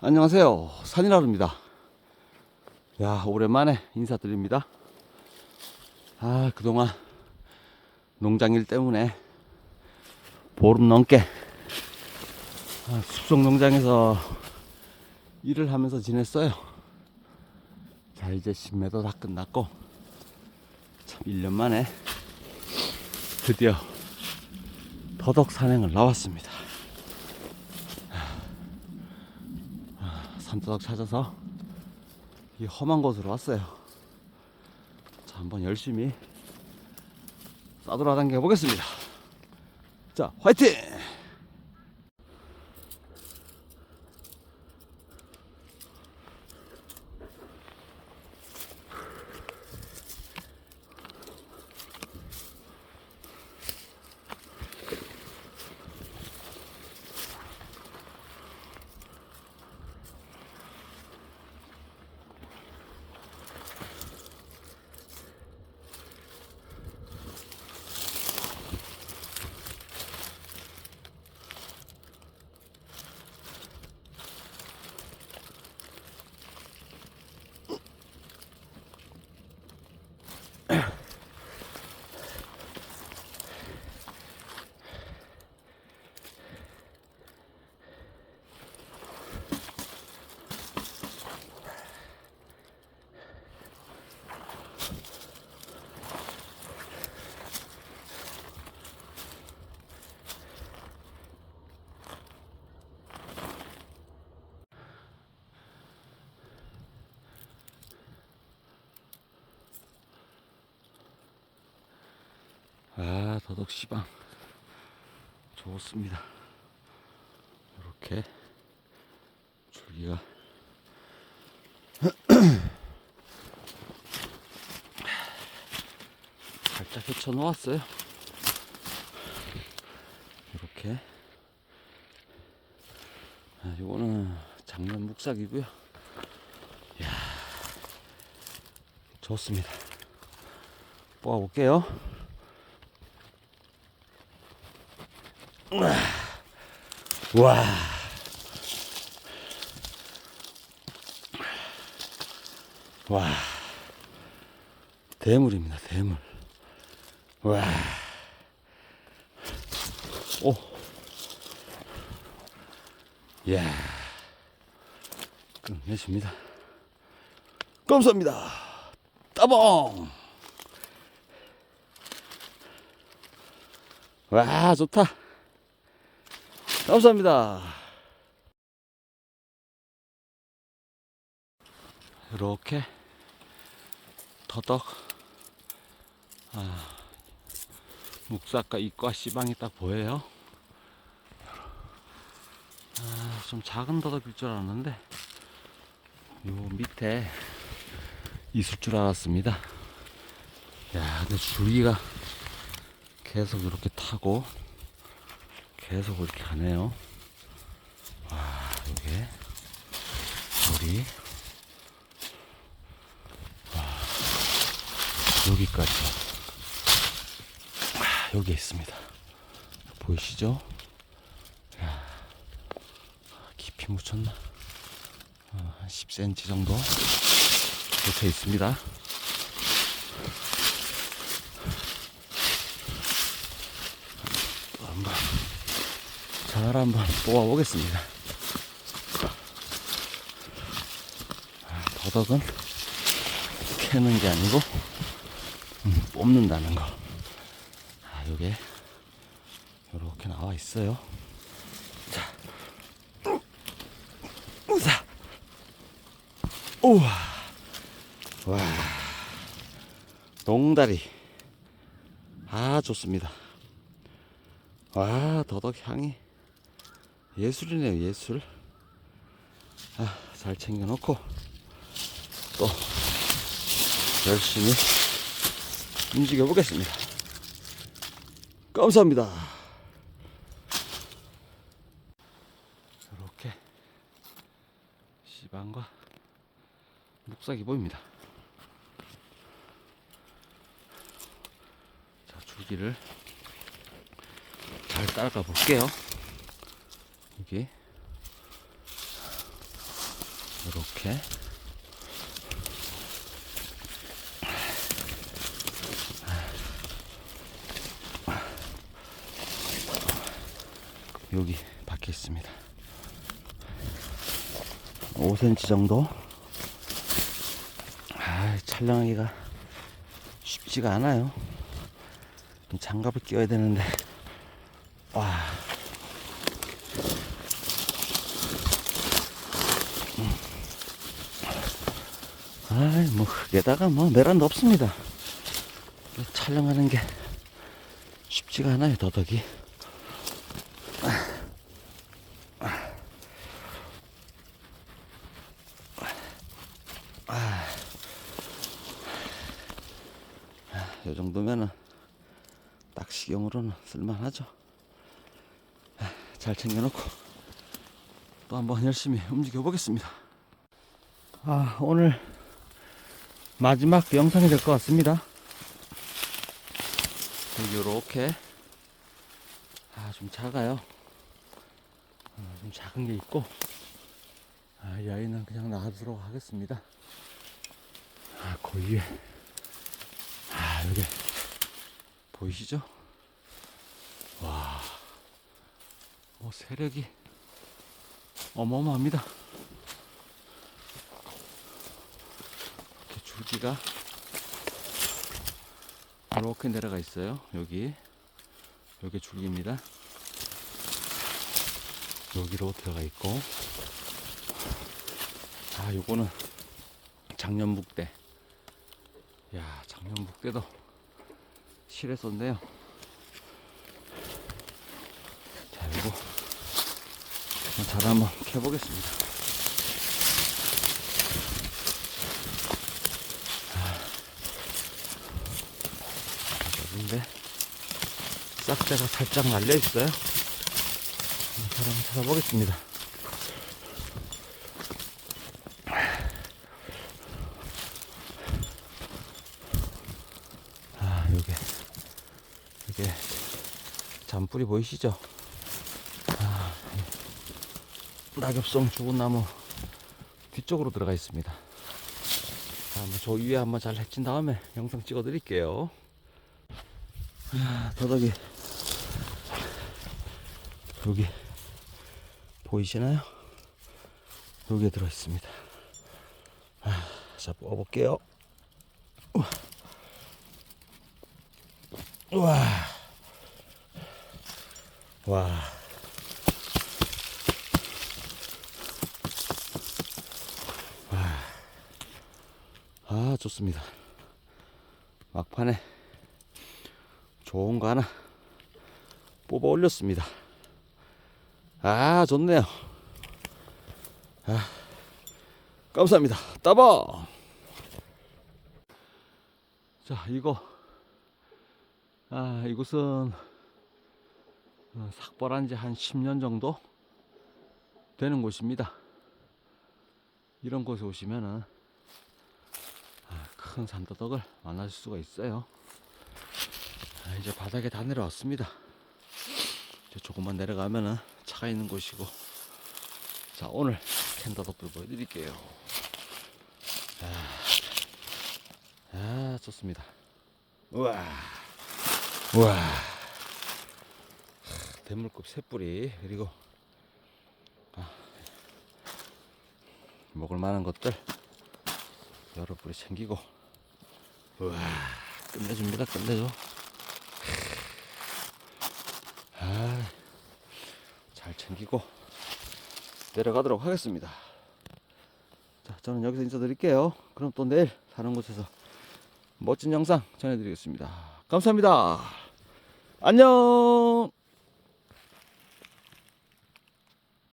안녕하세요. 산이라루입니다. 야, 오랜만에 인사드립니다. 아, 그동안 농장일 때문에 보름 넘게 아, 숲속 농장에서 일을 하면서 지냈어요. 자, 이제 신매도 다 끝났고, 참, 1년 만에 드디어 더덕 산행을 나왔습니다. 산더덕 찾아서 이 험한 곳으로 왔어요. 자, 한번 열심히 싸돌아당겨 보겠습니다. 자, 화이팅! 아, 더덕 시방. 좋습니다. 이렇게 줄기가 살짝 헤쳐 놓았어요. 이렇게. 아, 요거는 작년 묵삭이고요. 좋습니다. 뽑아볼게요. 와. 와. 대물입니다, 대물. 와. 오. 이야. 끝내줍니다. 감사합니다. 따봉! 와, 좋다. 감사합니다. 이렇게 더덕 아, 묵사과 이과 씨방이 딱 보여요. 아, 좀 작은 더덕일 줄 알았는데 요 밑에 있을 줄 알았습니다. 야, 근데 줄기가 계속 이렇게 타고 계속 이렇게 가네요. 와, 이게 물이 와, 여기까지 아, 여기 있습니다. 보이시죠? 야, 깊이 묻혔나? 어, 한 10cm 정도 묻혀 있습니다. 또 한번 잘 한번 뽑아보겠습니다. 아, 더덕은 캐는 게 아니고 음, 뽑는다는 거. 아, 요게 요렇게 나와 있어요. 자, 우사, 우와, 와, 농다리. 아, 좋습니다. 와, 더덕 향이 예술이네요, 예술. 아, 잘 챙겨놓고 또 열심히 움직여 보겠습니다. 감사합니다. 이렇게 시방과 묵삭이 보입니다. 자, 줄기를 잘 따라가 볼게요. 여기 이렇게 여기 박혀 있습니다. 5cm 정도. 아, 촬영하기가 쉽지가 않아요. 이 장갑을 끼워야 되는데. 와. 아이, 뭐, 흙에다가 뭐, 메란도 없습니다. 이 촬영하는 게 쉽지가 않아요, 더덕이. 이 정도면은 낚시용으로는 쓸만하죠. 아, 잘 챙겨놓고 또 한번 열심히 움직여 보겠습니다. 아, 오늘 마지막 영상이 될 것 같습니다. 이렇게 아, 좀 작아요. 어, 좀 작은 게 있고 아, 이 아이는 그냥 놔두도록 하겠습니다. 아, 그 위에 아, 여기 보이시죠? 와, 뭐 세력이 어마어마합니다. 줄기가 이렇게 내려가 있어요. 여기, 여기 줄기입니다. 여기로 들어가 있고, 아, 요거는 작년 묵대. 야, 작년 묵대도 실했었네요. 자, 이거 잘 한번 켜보겠습니다. 여기인데 싹대가 살짝 날려 있어요. 잘 한번 찾아보겠습니다. 아, 요게, 이게 잔뿌리 보이시죠? 아, 이 낙엽송 죽은 나무 뒤쪽으로 들어가 있습니다. 저 위에 한번 잘 해친 다음에 영상 찍어 드릴게요. 아, 더덕이 여기 보이시나요? 여기에 들어 있습니다. 아, 자, 뽑아볼게요. 우와. 와. 와. 아, 좋습니다. 막판에 좋은 거 하나 뽑아 올렸습니다. 아, 좋네요. 아, 감사합니다. 따봐! 자, 이거 아, 이곳은 어, 삭발한 지 한 10년 정도 되는 곳입니다. 이런 곳에 오시면은 아, 큰 산더덕을 만나실 수가 있어요. 아, 이제 바닥에 다 내려왔습니다. 이제 조금만 내려가면은 차가 있는 곳이고. 자, 오늘 캔더덕들 보여드릴게요. 아, 아 좋습니다. 우와. 우와. 하, 대물급 새뿌리 그리고 아, 먹을 만한 것들 여러 뿌리 챙기고 우와 끝내줍니다 끝내줘 아, 잘 챙기고 내려가도록 하겠습니다. 자 저는 여기서 인사드릴게요. 그럼 또 내일 다른 곳에서 멋진 영상 전해드리겠습니다. 감사합니다. 안녕